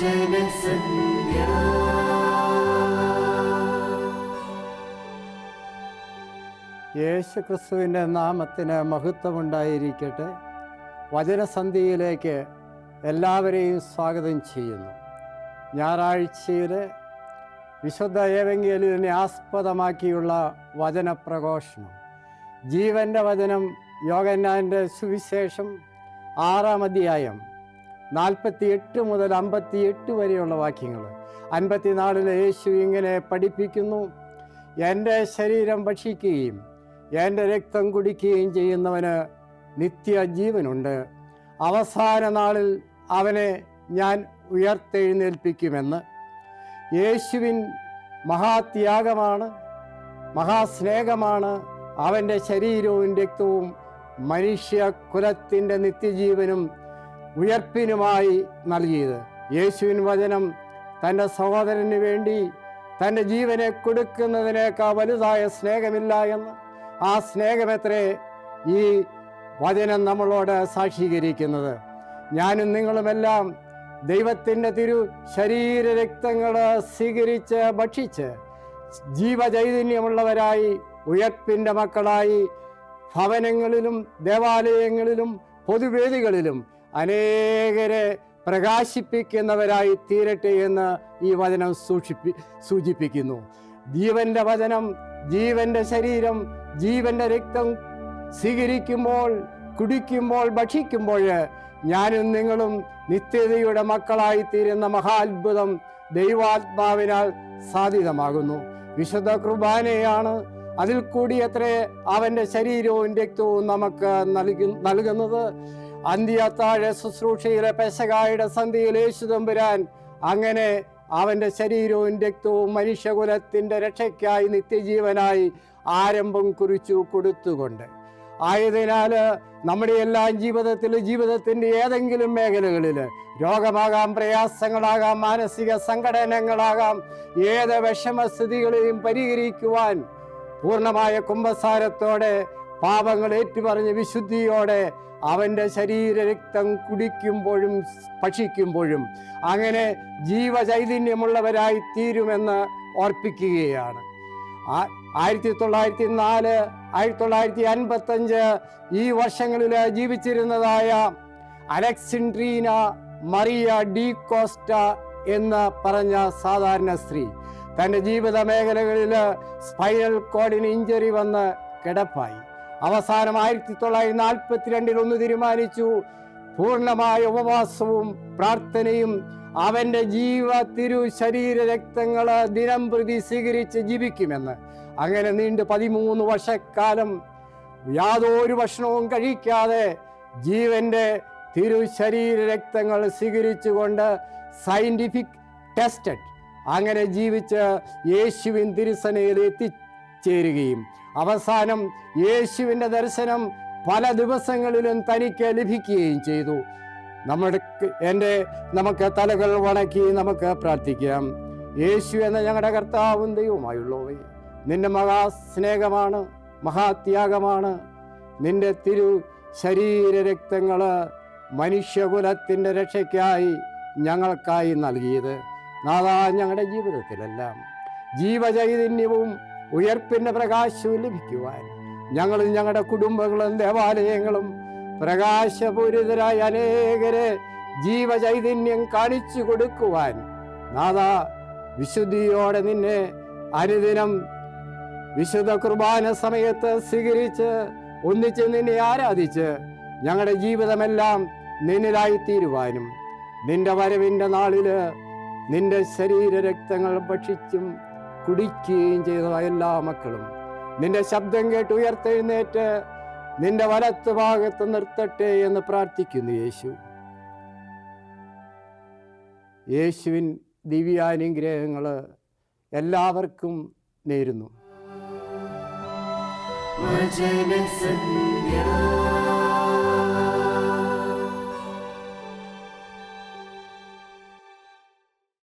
വചനസന്ധ്യ യേശു ക്രിസ്തുവിന്റെ നാമത്തിന് മഹത്വമുണ്ടായിരിക്കട്ടെ. വചനസന്ധിയിലേക്ക് എല്ലാവരെയും സ്വാഗതം ചെയ്യുന്നു. ഞായറാഴ്ചയിൽ വിശുദ്ധ ഏവെങ്കിലിനെ ആസ്പദമാക്കിയുള്ള വചനപ്രഘോഷണം. ജീവന്റെ വചനം യോഗന്നാന്റെ സുവിശേഷം ആറാം അധ്യായം നാൽപ്പത്തി എട്ട് മുതൽ അമ്പത്തി എട്ട് വരെയുള്ള വാക്യങ്ങൾ. അൻപത്തിനാലിൽ യേശു ഇങ്ങനെ പഠിപ്പിക്കുന്നു. എന്റെ ശരീരം ഭക്ഷിക്കുകയും എന്റെ രക്തം കുടിക്കുകയും ചെയ്യുന്നവന് നിത്യ ജീവനുണ്ട് അവസാന നാളിൽ അവനെ ഞാൻ ഉയർത്തെഴുന്നേൽപ്പിക്കുമെന്ന്. യേശുവിൻ മഹാത്യാഗമാണ് മഹാസ്നേഹമാണ്. അവന്റെ ശരീരവും രക്തവും മനുഷ്യ കുലത്തിന്റെ നിത്യജീവനും ഉയർപ്പിനുമായി നൽകിയത്. യേശുവിൻ വചനം തന്റെ സഹോദരന് വേണ്ടി തന്റെ ജീവനെ കൊടുക്കുന്നതിനേക്കാൾ വലുതായ സ്നേഹമില്ല എന്ന്. ആ സ്നേഹമെത്രേ ഈ വചനം നമ്മളോട് സാക്ഷീകരിക്കുന്നത്. ഞാനും നിങ്ങളുമെല്ലാം ദൈവത്തിന്റെ തിരു ശരീര രക്തങ്ങൾ സ്വീകരിച്ച് ഭക്ഷിച്ച് ജീവചൈതന്യമുള്ളവരായി ഉയർപ്പിന്റെ മക്കളായി ഭവനങ്ങളിലും ദേവാലയങ്ങളിലും പൊതുവേദികളിലും അനേകരെ പ്രകാശിപ്പിക്കുന്നവരായി തീരട്ടെ എന്ന് ഈ വചനം സൂക്ഷിപ്പി സൂചിപ്പിക്കുന്നു. ജീവന്റെ വചനം ജീവന്റെ ശരീരം ജീവന്റെ രക്തം സ്വീകരിക്കുമ്പോൾ കുടിക്കുമ്പോൾ ഭക്ഷിക്കുമ്പോൾ ഞാനും നിങ്ങളും നിത്യതയുടെ മക്കളായി തീരുന്ന മഹാത്ഭുതം ദൈവാത്മാവിനാൽ സാധ്യതമാകുന്നു വിശുദ്ധ കുർബാനയാണ് അതിൽ കൂടി അത്രേ അവന്റെ ശരീരവും രക്തവും നമുക്ക് നൽകി നൽകുന്നത്. അന്ത്യത്താഴ ശുശ്രൂഷയിലെ പെശകായുടെ സന്ധിയിൽ യേശു തമ്പുരാൻ അങ്ങനെ അവന്റെ ശരീരവും രക്തവും മനുഷ്യകുലത്തിന്റെ രക്ഷയ്ക്കായി നിത്യജീവനായി ആരംഭം കുറിച്ചു കൊടുത്തുകൊണ്ട്. ആയതിനാൽ നമ്മുടെ എല്ലാ ജീവിതത്തിൽ ജീവിതത്തിന്റെ ഏതെങ്കിലും മേഖലകളിൽ രോഗമാകാം പ്രയാസങ്ങളാകാം മാനസിക സംഘടനകളാകാം ഏത് വിഷമസ്ഥിതികളെയും പരിഹരിക്കുവാൻ പൂർണമായ കുംഭസാരത്തോടെ പാപങ്ങൾ ഏറ്റുപറഞ്ഞ് വിശുദ്ധിയോടെ അവന്റെ ശരീര രക്തം കുടിക്കുമ്പോഴും ഭക്ഷിക്കുമ്പോഴും അങ്ങനെ ജീവചൈതന്യമുള്ളവരായി തീരുമെന്ന് ഓർപ്പിക്കുകയാണ്. ആയിരത്തി തൊള്ളായിരത്തി നാല് ആയിരത്തി തൊള്ളായിരത്തി അൻപത്തഞ്ച് ഈ വർഷങ്ങളിൽ ജീവിച്ചിരുന്നതായ അലക്സിൻഡ്രീന മറിയ ഡി കോസ്റ്റ എന്ന് പറഞ്ഞ സാധാരണ സ്ത്രീ തന്റെ ജീവിത മേഖലകളിൽ സ്പൈനൽ കോഡിന് ഇഞ്ചറി വന്ന് കിടപ്പായി. അവസാനം ആയിരത്തി തൊള്ളായിരത്തി നാൽപ്പത്തിരണ്ടിൽ ഒന്ന് തീരുമാനിച്ചു. പൂർണമായ ഉപവാസവും പ്രാർത്ഥനയും അവന്റെ ജീവ തിരു ശരീര രക്തങ്ങൾ ദിനം പ്രതി സ്വീകരിച്ച് ജീവിക്കുമെന്ന്. അങ്ങനെ നീണ്ട് പതിമൂന്ന് വർഷക്കാലം യാതൊരു ഭക്ഷണവും കഴിക്കാതെ ജീവന്റെ തിരു ശരീര രക്തങ്ങൾ സ്വീകരിച്ചുകൊണ്ട് സയന്റിഫിക് ടെസ്റ്റഡ് അങ്ങനെ ജീവിച്ച് യേശുവിൻ തിരുസനയിൽ എത്തിച്ചേരുകയും അവസാനം യേശുവിന്റെ ദർശനം പല ദിവസങ്ങളിലും തനിക്ക് ലഭിക്കുകയും ചെയ്തു. നമ്മുടെ എന്റെ നമുക്ക് തലകൾ വണക്കി നമുക്ക് പ്രാർത്ഥിക്കാം. യേശു എന്ന ഞങ്ങളുടെ കർത്താവും ദൈവമായുള്ളവേ നിന്റെ മഹാസ്നേഹമാണ് മഹാത്യാഗമാണ്. നിന്റെ തിരു ശരീര രക്തങ്ങൾ മനുഷ്യകുലത്തിന്റെ രക്ഷയ്ക്കായി ഞങ്ങൾക്കായി നൽകിയത്. നാദാ ഞങ്ങളുടെ ജീവിതത്തിലെല്ലാം ജീവചൈതന്യവും ഉയർപ്പിന്റെ പ്രകാശവും ലഭിക്കുവാൻ. ഞങ്ങളും ഞങ്ങളുടെ കുടുംബങ്ങളും ദേവാലയങ്ങളും പ്രകാശപൂരിതരായ അനേകരെ ജീവചൈതന്യം കാണിച്ചു കൊടുക്കുവാൻ. നാദാ വിശുദ്ധിയോടെ നിന്നെ അനുദിനം വിശുദ്ധ കുർബാന സമയത്ത് സ്വീകരിച്ച് ഒന്നിച്ച് നിന്നെ ആരാധിച്ച് ഞങ്ങളുടെ ജീവിതമെല്ലാം നിന്നിലായി തീരുവാനും നിന്റെ വരവിന്റെ നാളിൽ നിന്റെ ശരീര രക്തങ്ങൾ ഭക്ഷിച്ചും കുടിക്കുകയും ചെയ്ത എല്ലാ മക്കളും. നിന്റെ ശബ്ദം കേട്ട് ഉയർത്തെഴുന്നേറ്റ് നിന്റെ വലത്ത് ഭാഗത്ത് നിർത്തട്ടെ എന്ന് പ്രാർത്ഥിക്കുന്നു യേശു. യേശുവിൻ ദിവ്യാനുഗ്രഹങ്ങൾ എല്ലാവർക്കും നേരുന്നു. വചനസന്ധ്യ